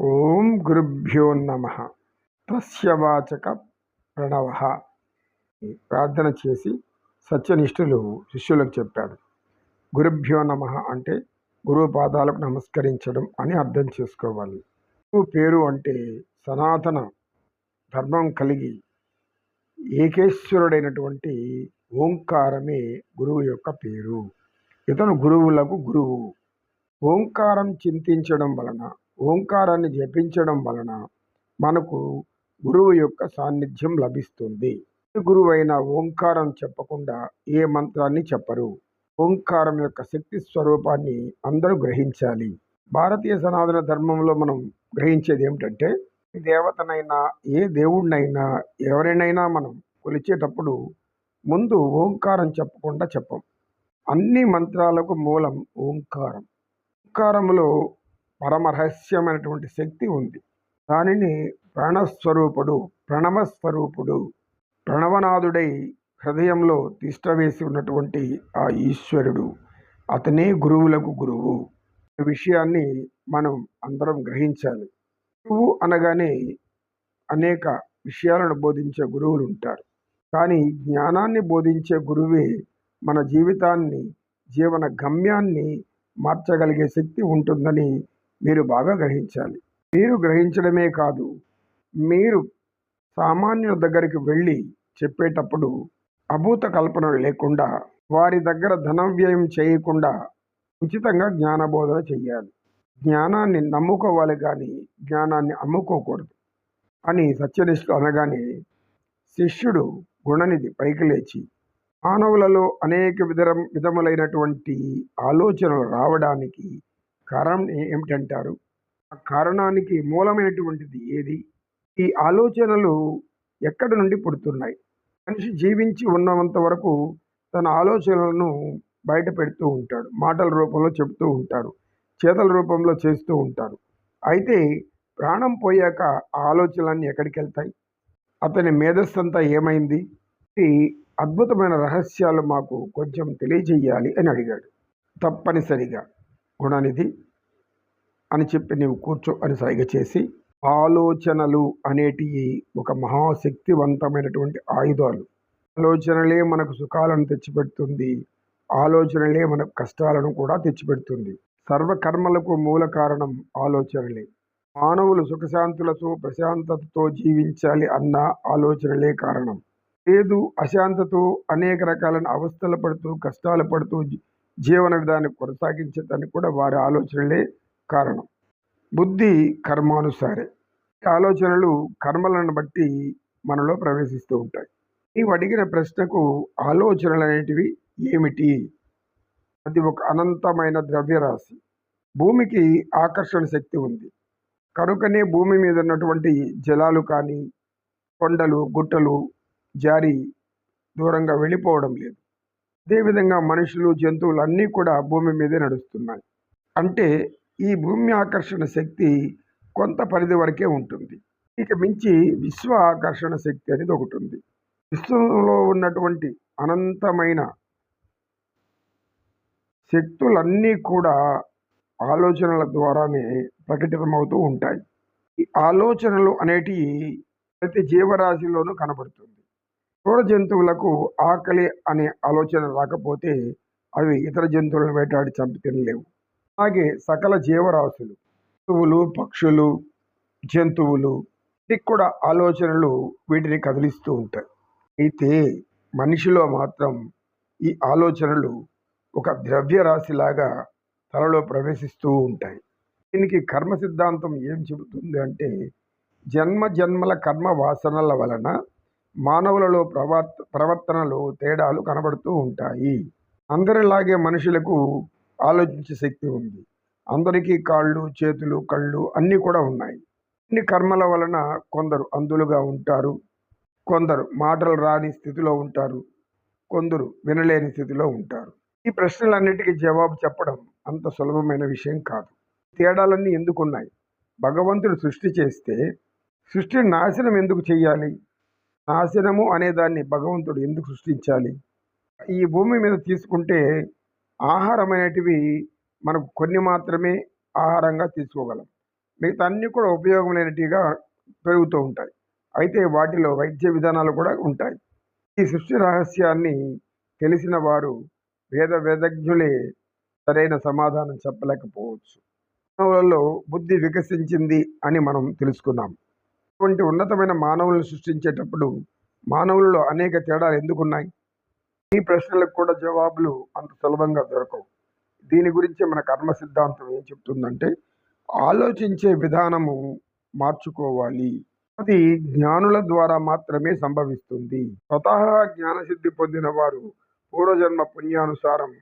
ఓం గురుభ్యో నమ. తస్యవాచక ప్రణవ. ప్రార్థన చేసి సత్యనిష్ఠులు శిష్యులకు చెప్పాడు. గురుభ్యో నమ అంటే గురువు పాదాలకు నమస్కరించడం అని అర్థం చేసుకోవాలి. గురువు పేరు అంటే సనాతన ధర్మం కలిగి ఏకేశ్వరుడైనటువంటి ఓంకారమే గురువు యొక్క పేరు. ఇతను గురువులకు గురువు. ఓంకారం చింతించడం వలన ఓంకారాన్ని జపించడం వలన మనకు గురువు యొక్క సాన్నిధ్యం లభిస్తుంది. గురువైన ఓంకారం చెప్పకుండా ఏ మంత్రాన్ని చెప్పరు. ఓంకారం యొక్క శక్తి స్వరూపాన్ని అందరూ గ్రహించాలి. భారతీయ సనాతన ధర్మంలో మనం గ్రహించేది ఏమిటంటే దేవతనైనా ఏ దేవుడినైనా ఎవరినైనా మనం కొలిచేటప్పుడు ముందు ఓంకారం చెప్పకుండా చెప్పం. అన్ని మంత్రాలకు మూలం ఓంకారం. ఓంకారంలో పరమరహస్యమైనటువంటి శక్తి ఉంది. దానిని ప్రాణస్వరూపుడు ప్రణవస్వరూపుడు ప్రణవనాథుడై హృదయంలో తిష్టవేసి ఉన్నటువంటి ఆ ఈశ్వరుడు. అతనే గురువులకు గురువు. ఈ విషయాన్ని మనం అందరం గ్రహించాలి. గురువు అనగానే అనేక విషయాలను బోధించే గురువులు ఉంటారు. కానీ జ్ఞానాన్ని బోధించే గురువే మన జీవితాన్ని జీవన గమ్యాన్ని మార్చగలిగే శక్తి ఉంటుందని మీరు బాగా గ్రహించాలి. మీరు గ్రహించడమే కాదు మీరు సామాన్యుల దగ్గరికి వెళ్ళి చెప్పేటప్పుడు అభూత కల్పనలు లేకుండా వారి దగ్గర ధన వ్యయం చేయకుండా ఉచితంగా జ్ఞానబోధన చేయాలి జ్ఞానాన్ని నమ్ముకోవాలి కానీ జ్ఞానాన్ని అమ్ముకోకూడదు అని సత్యనిష్ఠులు అనగానే శిష్యుడు గుణనిధి పైకి లేచి మానవులలో అనేక విధ విధములైనటువంటి ఆలోచనలు రావడానికి కారణం ఏమిటంటారు? ఆ కారణానికి మూలమైనటువంటిది ఏది? ఈ ఆలోచనలు ఎక్కడి నుండి పుడుతున్నాయి? మనిషి జీవించి ఉన్నంత వరకు తన ఆలోచనలను బయట పెడుతూ ఉంటాడు మాటల రూపంలో చెబుతూ ఉంటారు చేతల రూపంలో చేస్తూ ఉంటారు అయితే ప్రాణం పోయాక ఆ ఆలోచనలన్నీ ఎక్కడికి వెళ్తాయి అతని మేధస్సు అంతా ఏమైంది? ఈ అద్భుతమైన రహస్యాలు మాకు కొంచెం తెలియజేయాలి అని అడిగాడు. తప్పనిసరిగా. గుణనిధి అని చెప్పి నీవు కూర్చో అని సైగ చేసి ఆలోచనలు అనేటివి ఒక మహాశక్తివంతమైనటువంటి ఆయుధాలు. ఆలోచనలే మనకు సుఖాలను తెచ్చిపెడుతుంది. ఆలోచనలే మనకు కష్టాలను కూడా తెచ్చిపెడుతుంది. సర్వకర్మలకు మూల కారణం ఆలోచనలే. మానవులు సుఖశాంతులతో ప్రశాంతతతో జీవించాలి అన్న ఆలోచనలే కారణం. లేదు అశాంతతో అనేక రకాలైన అవస్థలు పడుతూ కష్టాలు పడుతూ జీవన విధానం కొనసాగించేదానికి కూడా వారి ఆలోచనలే కారణం. బుద్ధి కర్మానుసారే. ఆలోచనలు కర్మలను బట్టి మనలో ప్రవేశిస్తూ ఉంటాయి. నీవు అడిగిన ప్రశ్నకు ఆలోచనలు అనేటివి ఏమిటి? అది ఒక అనంతమైన ద్రవ్యరాశి. భూమికి ఆకర్షణ శక్తి ఉంది. కనుకనే భూమి మీద ఉన్నటువంటి జలాలు కానీ కొండలు గుట్టలు జారి దూరంగా వెళ్ళిపోవడం లేదు. అదేవిధంగా మనుషులు జంతువులు అన్నీ కూడా భూమి మీదే నడుస్తున్నాయి. అంటే ఈ భూమి ఆకర్షణ శక్తి కొంత పరిధి వరకే ఉంటుంది. ఇక మించి విశ్వ ఆకర్షణ శక్తి అనేది ఒకటి ఉంది. విశ్వంలో ఉన్నటువంటి అనంతమైన శక్తులన్నీ కూడా ఆలోచనల ద్వారానే ప్రకటితమవుతూ ఉంటాయి. ఈ ఆలోచనలు అనేటివి ప్రతి జీవరాశిలోనూ కనబడుతుంది. క్రూర జంతువులకు ఆకలి అనే ఆలోచన రాకపోతే అవి ఇతర జంతువులను వేటాడి చంపి తినలేవు. అలాగే సకల జీవరాశులు జంతువులు పక్షులు జంతువులు వీటికి కూడా ఆలోచనలు వీటిని కదిలిస్తూ ఉంటాయి. అయితే మనిషిలో మాత్రం ఈ ఆలోచనలు ఒక ద్రవ్యరాశిలాగా తలలో ప్రవేశిస్తూ ఉంటాయి. దీనికి కర్మ సిద్ధాంతం ఏం చెబుతుంది అంటే జన్మ జన్మల కర్మ వాసనల వలన మానవులలో ప్రవర్త ప్రవర్తనలో తేడాలు కనబడుతూ ఉంటాయి. అందరిలాగే మనుషులకు ఆలోచించే శక్తి ఉంది. అందరికీ కాళ్ళు చేతులు కళ్ళు అన్నీ కూడా ఉన్నాయి. ఇన్ని కర్మల వలన కొందరు అందులుగా ఉంటారు. కొందరు మాటలు రాని స్థితిలో ఉంటారు. కొందరు వినలేని స్థితిలో ఉంటారు. ఈ ప్రశ్నలన్నిటికీ జవాబు చెప్పడం అంత సులభమైన విషయం కాదు. తేడాలన్నీ ఎందుకున్నాయి? భగవంతుడు సృష్టి చేస్తే సృష్టిని నాశనం ఎందుకు చేయాలి నాశనము అనే దాన్ని భగవంతుడు ఎందుకు సృష్టించాలి? ఈ భూమి మీద తీసుకుంటే ఆహారం అనేటివి మనకు కొన్ని మాత్రమే ఆహారంగా తీసుకోగలం. మిగతా అన్నీ కూడా ఉపయోగం లేనట్టుగా పెరుగుతూ ఉంటాయి. అయితే వాటిలో వైద్య విధానాలు కూడా ఉంటాయి. ఈ సృష్టి రహస్యాన్ని తెలిసిన వారు వేద వేదజ్ఞులే సరైన సమాధానం చెప్పలేకపోవచ్చు. మానవులలో బుద్ధి వికసించింది అని మనం తెలుసుకున్నాం. ఇటువంటి ఉన్నతమైన మానవులను సృష్టించేటప్పుడు మానవులలో అనేక తేడాలు ఎందుకున్నాయి? ఈ ప్రశ్నలకు కూడా జవాబులు అంత సులభంగా దొరకవు. దీని గురించి మన కర్మ సిద్ధాంతం ఏం చెప్తుందంటే ఆలోచించే విధానము మార్చుకోవాలి. అది జ్ఞానుల ద్వారా మాత్రమే సంభవిస్తుంది. స్వతహా జ్ఞానసిద్ధి పొందిన వారు పూర్వజన్మ పుణ్యానుసారం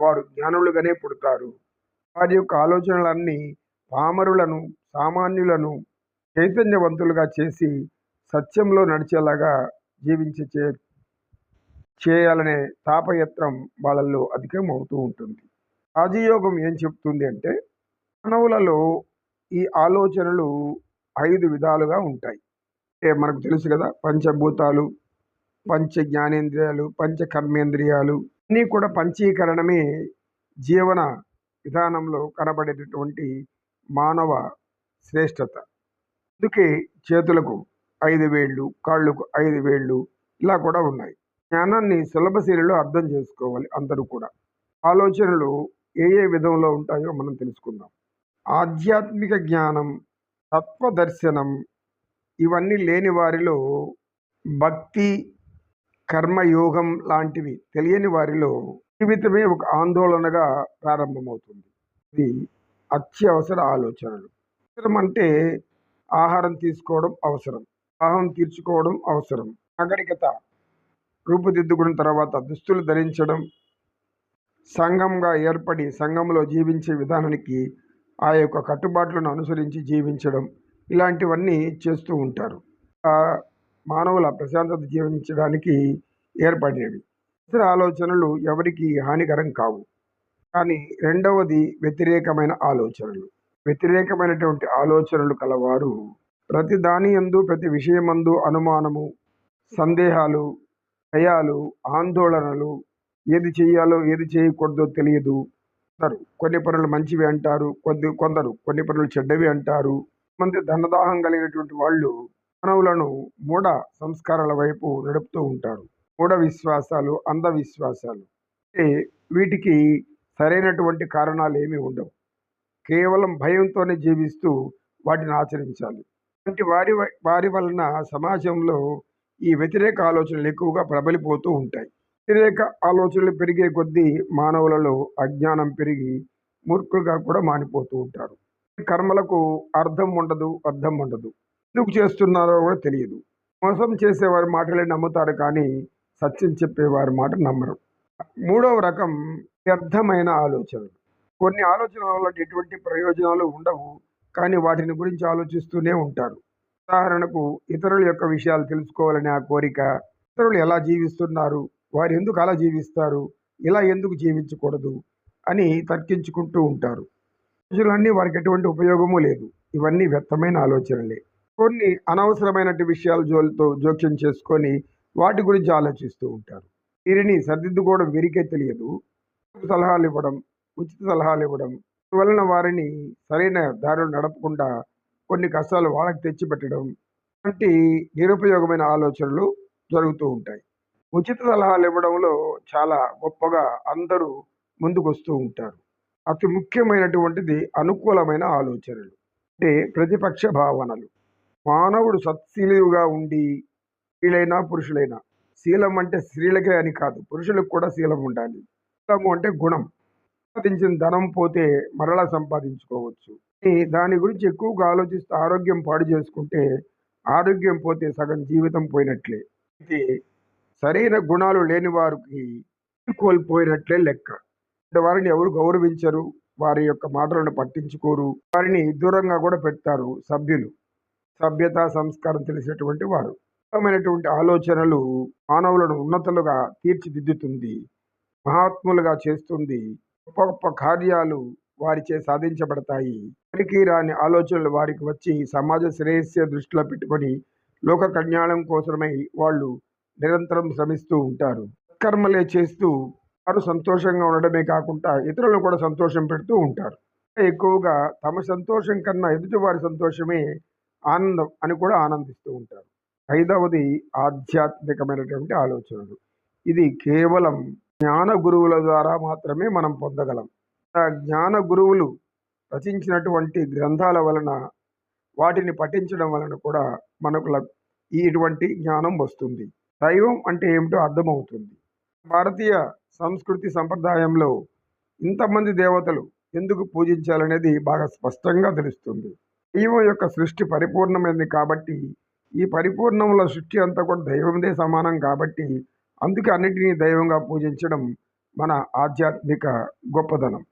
వారు జ్ఞానులుగానే పుడతారు. వారి యొక్క ఆలోచనలన్నీ పామరులను సామాన్యులను చైతన్యవంతులుగా చేసి సత్యంలో నడిచేలాగా జీవించే చే చేయాలనే తాపయత్నం వాళ్ళల్లో అధికం అవుతూ ఉంటుంది. రాజయోగం ఏం చెప్తుంది అంటే మానవులలో ఈ ఆలోచనలు ఐదు విధాలుగా ఉంటాయి. అంటే మనకు తెలుసు కదా పంచభూతాలు పంచ జ్ఞానేంద్రియాలు పంచ కర్మేంద్రియాలు అన్నీ కూడా పంచీకరణమే జీవన విధానంలో కనబడేటటువంటి మానవ శ్రేష్టత. అందుకే చేతులకు ఐదు వేళ్ళు కాళ్ళకు ఐదు వేళ్ళు ఇలా కూడా ఉన్నాయి. జ్ఞానాన్ని సులభ శైలిలో అర్థం చేసుకోవాలి అందరూ కూడా. ఆలోచనలు ఏ ఏ విధంలో ఉంటాయో మనం తెలుసుకుందాం. ఆధ్యాత్మిక జ్ఞానం తత్వదర్శనం ఇవన్నీ లేని వారిలో భక్తి కర్మయోగం లాంటివి తెలియని వారిలో జీవితమే ఒక ఆందోళనగా ప్రారంభమవుతుంది. ఇది అత్యవసర ఆలోచనలు. అవసరం అంటే ఆహారం తీసుకోవడం అవసరం. దాహం తీర్చుకోవడం అవసరం. నాగరికత రూపుదిద్దుకున్న తర్వాత దుస్తులు ధరించడం సంఘంగా ఏర్పడి సంఘంలో జీవించే విధానానికి ఆ యొక్క కట్టుబాట్లను అనుసరించి జీవించడం ఇలాంటివన్నీ చేస్తూ ఉంటారు. మానవుల ప్రశాంతత జీవించడానికి ఏర్పడినవి ఇతర ఆలోచనలు ఎవరికి హానికరం కావు. కానీ రెండవది వ్యతిరేకమైన ఆలోచనలు. వ్యతిరేకమైనటువంటి ఆలోచనలు కలవారు. ప్రతి దాని యందు ప్రతి విషయమందు అనుమానము సందేహాలు భయాలు ఆందోళనలు ఏది చేయాలో ఏది చేయకూడదో తెలియదు. అంటారు. కొన్ని పనులు మంచివి అంటారు కొద్ది కొందరు కొన్ని పనులు చెడ్డవి అంటారు. మంది ధనదాహం కలిగినటువంటి వాళ్ళు మానవులను మూఢ సంస్కారాల వైపు నడుపుతూ ఉంటారు. మూఢ విశ్వాసాలు అంధవిశ్వాసాలు వీటికి సరైనటువంటి కారణాలు ఏమీ ఉండవు. కేవలం భయంతోనే జీవిస్తూ వాటిని ఆచరించాలి. అంటే వారి వారి వలన సమాజంలో ఈ వ్యతిరేక ఆలోచనలు ఎక్కువగా ప్రబలిపోతూ ఉంటాయి. వ్యతిరేక ఆలోచనలు పెరిగే కొద్దీ మానవులలో అజ్ఞానం పెరిగి మూర్ఖులుగా కూడా మానిపోతూ ఉంటారు. కర్మలకు అర్థం ఉండదు అర్థం ఉండదు. ఎందుకు చేస్తున్నారో కూడా తెలియదు. మోసం చేసేవారి మాటలే నమ్ముతారు కానీ సత్యం చెప్పేవారి మాట నమ్మరు. మూడవ రకం వ్యర్థమైన ఆలోచనలు. కొన్ని ఆలోచనల వల్ల ఎటువంటి ప్రయోజనాలు ఉండవు కానీ వాటిని గురించి ఆలోచిస్తూనే ఉంటారు. ఉదాహరణకు ఇతరుల యొక్క విషయాలు తెలుసుకోవాలనే ఆ కోరిక ఇతరులు ఎలా జీవిస్తున్నారు వారు ఎందుకు అలా జీవిస్తారు ఇలా ఎందుకు జీవించకూడదు అని తర్కించుకుంటూ ఉంటారు. రోజులన్నీ వారికి ఎటువంటి ఉపయోగము లేదు. ఇవన్నీ వ్యర్థమైన ఆలోచనలే. కొన్ని అనవసరమైన విషయాల జోలితో జోక్యం చేసుకొని వాటి గురించి ఆలోచిస్తూ ఉంటారు. వీరిని సర్దిద్దుకోవడం వీరికే తెలియదు. సలహాలు ఇవ్వడం ఉచిత సలహాలు ఇవ్వడం వలన వారిని సరైన దారిలో నడపకుండా కొన్ని కష్టాలు వాళ్ళకి తెచ్చిపెట్టడం వంటి నిరుపయోగమైన ఆలోచనలు జరుగుతూ ఉంటాయి. ఉచిత సలహాలు ఇవ్వడంలో చాలా గొప్పగా అందరూ ముందుకు వస్తూ ఉంటారు. అతి ముఖ్యమైనటువంటిది అనుకూలమైన ఆలోచనలు. అంటే ప్రతిపక్ష భావనలు. మానవుడు సత్శీలుగా ఉండి స్త్రీలైనా పురుషులైనా శీలం అంటే స్త్రీలకే అని కాదు పురుషులకు కూడా శీలం ఉండాలి. శీలము అంటే గుణం. సంపాదించిన ధనం పోతే మరలా సంపాదించుకోవచ్చు. దాని గురించి ఎక్కువగా ఆలోచిస్తూ ఆరోగ్యం పాడు చేసుకుంటే ఆరోగ్యం పోతే సగం జీవితం పోయినట్లే. అయితే సరైన గుణాలు లేని వారికి కోల్పోయినట్లే లెక్క. వారిని ఎవరు గౌరవించరు వారి యొక్క మాటలను పట్టించుకోరు వారిని దూరంగా కూడా పెడతారు సభ్యులు. సభ్యత సంస్కారం తెలిసినటువంటి వారు. ఉత్తమమైనటువంటి ఆలోచనలు మానవులను ఉన్నతులుగా తీర్చిదిద్దుతుంది మహాత్ములుగా చేస్తుంది. గొప్ప గొప్ప కార్యాలు వారిచే సాధించబడతాయి. వారికి రాని ఆలోచనలు వారికి వచ్చి సమాజ శ్రేయస్య దృష్టిలో పెట్టుకొని లోక కళ్యాణం కోసమై వాళ్ళు నిరంతరం శ్రమిస్తూ ఉంటారు. కర్మలే చేస్తూ వారు సంతోషంగా ఉండడమే కాకుండా ఇతరులను కూడా సంతోషం పెడుతూ ఉంటారు. ఎక్కువగా తమ సంతోషం కన్నా ఎదుటివారి సంతోషమే ఆనందం అని కూడా ఆనందిస్తూ ఉంటారు. ఐదవది ఆధ్యాత్మికమైనటువంటి ఆలోచనలు. ఇది కేవలం జ్ఞాన గురువుల ద్వారా మాత్రమే మనం పొందగలం. ఆ జ్ఞాన గురువులు రచించినటువంటి గ్రంథాల వలన వాటిని పఠించడం వలన కూడా మనకు లబ్- ఈ ఇటువంటి జ్ఞానం వస్తుంది. దైవం అంటే ఏమిటో అర్థమవుతుంది. భారతీయ సంస్కృతి సంప్రదాయంలో ఇంతమంది దేవతలు ఎందుకు పూజించాలనేది బాగా స్పష్టంగా తెలుస్తుంది. దైవం యొక్క సృష్టి పరిపూర్ణమైంది కాబట్టి ఈ పరిపూర్ణంలో సృష్టి అంతా కూడా దైవందే సమానం కాబట్టి అందుకే అన్నిటినీ దైవంగా పూజించడం మన ఆధ్యాత్మిక గొప్పదనం.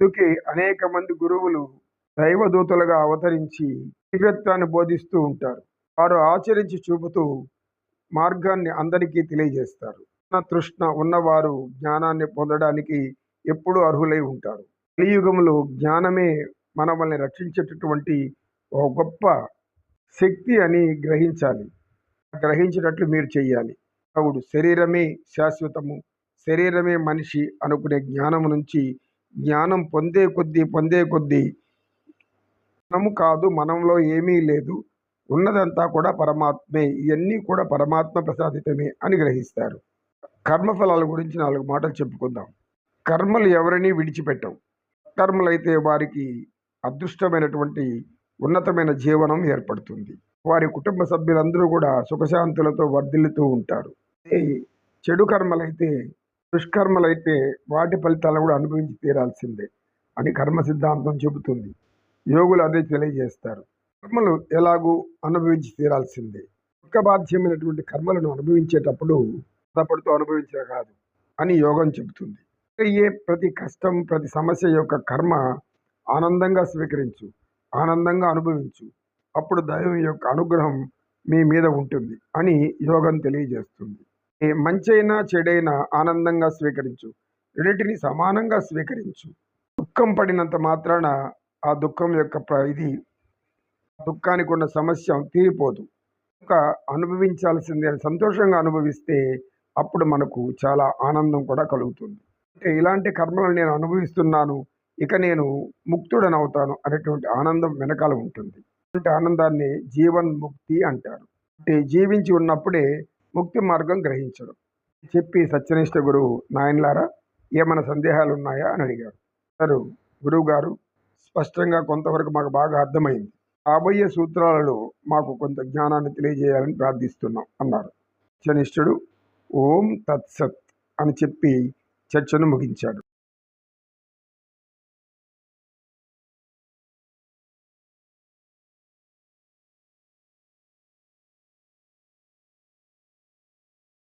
అందుకే అనేక మంది గురువులు దైవదూతలుగా అవతరించి దివ్యత్వాన్ని బోధిస్తూ ఉంటారు. వారు ఆచరించి చూపుతూ మార్గాన్ని అందరికీ తెలియజేస్తారు. తృష్ణ ఉన్నవారు జ్ఞానాన్ని పొందడానికి ఎప్పుడూ అర్హులై ఉంటారు. కలియుగంలో జ్ఞానమే మనల్ని రక్షించేటటువంటి ఒక గొప్ప శక్తి అని గ్రహించాలి. గ్రహించినట్లు మీరు చెయ్యాలి. అవుడు శరీరమే శాశ్వతము. శరీరమే మనిషి అనుకునే జ్ఞానం నుంచి జ్ఞానం పొందే కొద్దీ పొందే కొద్దీ మనము కాదు మనంలో ఏమీ లేదు. ఉన్నదంతా కూడా పరమాత్మే ఇవన్నీ కూడా పరమాత్మ ప్రసాదితమే అని గ్రహిస్తారు. కర్మఫలాల గురించి నాలుగు మాటలు చెప్పుకుందాం. కర్మలు ఎవరిని విడిచిపెట్టవు. కర్మలైతే వారికి అదృష్టమైనటువంటి ఉన్నతమైన జీవనం ఏర్పడుతుంది. వారి కుటుంబ సభ్యులందరూ కూడా సుఖశాంతులతో వర్ధిల్లుతూ ఉంటారు. చెడు కర్మలైతే దుష్కర్మలైతే వాటి ఫలితాలు కూడా అనుభవించి తీరాల్సిందే అని కర్మ సిద్ధాంతం చెబుతుంది. యోగులు అదే తెలియజేస్తారు. కర్మలు ఎలాగూ అనుభవించి తీరాల్సిందే. దుఃఖబాధ్యమైనటువంటి కర్మలను అనుభవించేటప్పుడు బాధపడుతూ అనుభవించే కాదు అని యోగం చెబుతుంది. అయ్యే ప్రతి కష్టం ప్రతి సమస్య యొక్క కర్మ ఆనందంగా స్వీకరించు ఆనందంగా అనుభవించు. అప్పుడు దైవం యొక్క అనుగ్రహం మీ మీద ఉంటుంది అని యోగం తెలియజేస్తుంది. మంచైనా చెడైనా ఆనందంగా స్వీకరించు. రెండింటిని సమానంగా స్వీకరించు. దుఃఖం పడినంత మాత్రాన ఆ దుఃఖం యొక్క ప్ర- ఇది దుఃఖానికి ఉన్న సమస్య తీరిపోదు. ఇంకా అనుభవించాల్సింది అని సంతోషంగా అనుభవిస్తే అప్పుడు మనకు చాలా ఆనందం కూడా కలుగుతుంది. అంటే ఇలాంటి కర్మలను నేను అనుభవిస్తున్నాను ఇక నేను ముక్తుడని అవుతాను అనేటువంటి ఆనందం వెనకాల ఉంటుంది. అంటే ఆనందాన్ని జీవన్ ముక్తి అంటారు. అంటే జీవించి ఉన్నప్పుడే ముక్తి మార్గం గ్రహించడం. చెప్పి సత్యనిష్ట గురువు నాయనలారా ఏమైనా సందేహాలు ఉన్నాయా అని అడిగారు సరు గురువు గారు స్పష్టంగా కొంతవరకు మాకు బాగా అర్థమైంది. రాబోయే సూత్రాలలో మాకు కొంత జ్ఞానాన్ని తెలియజేయాలని ప్రార్థిస్తున్నాం అన్నారు. సత్యనిష్ఠుడు ఓం తత్సత్ అని చెప్పి చర్చను ముగించాడు.